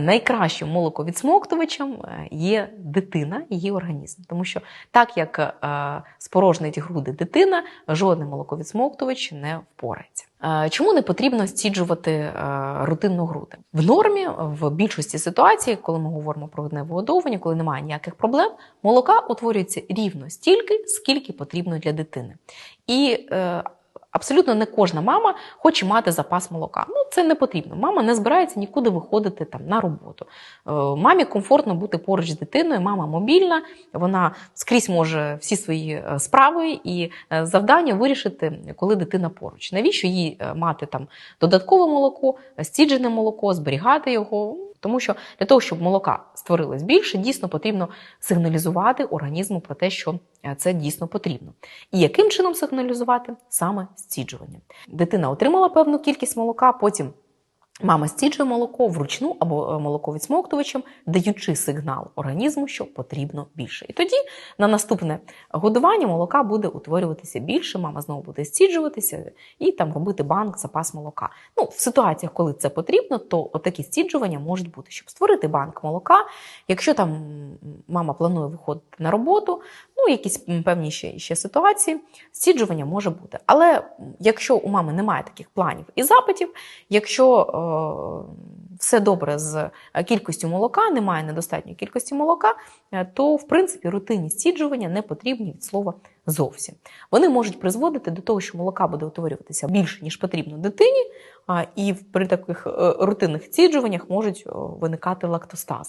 Найкращим молоковідсмоктувачем е, є дитина, її організм. Тому що так як е, спорожнить груди дитина, жодний молоковідсмоктувач не впорається. Е, Чому не потрібно стіджувати е, рутинно груди? В нормі, в більшості ситуацій, коли ми говоримо про грудне вигодовування, коли немає ніяких проблем, молока утворюється рівно стільки, скільки потрібно для дитини. І Абсолютно не кожна мама хоче мати запас молока. Ну це не потрібно. Мама не збирається нікуди виходити там на роботу. Е, Мамі комфортно бути поруч з дитиною. Мама мобільна, вона скрізь може всі свої е, справи і е, завдання вирішити, коли дитина поруч. Навіщо їй мати там додаткове молоко, стіджене молоко, зберігати його? Тому що для того, щоб молока створилось більше, дійсно потрібно сигналізувати організму про те, що е, це дійсно потрібно. І яким чином сигналізувати? Саме стіджування. Дитина отримала певну кількість молока, потім мама стіджує молоко вручну або е, молоковідсмоктувачем, даючи сигнал організму, що потрібно більше. І тоді на наступне годування молока буде утворюватися більше, мама знову буде стіджуватися і там робити банк, запас молока. Ну, в ситуаціях, коли це потрібно, то отакі стіджування можуть бути, щоб створити банк молока. Якщо там мама планує виходити на роботу, якісь певні ще, ще ситуації, стіджування може бути. Але якщо у мами немає таких планів і запитів, якщо е, все добре з е, кількістю молока, немає недостатньої кількості молока, е, то в принципі рутинні стіджування не потрібні від слова зовсім. Вони можуть призводити до того, що молока буде утворюватися більше, ніж потрібно дитині, і при таких е, рутинних стіджуваннях можуть виникати лактостази.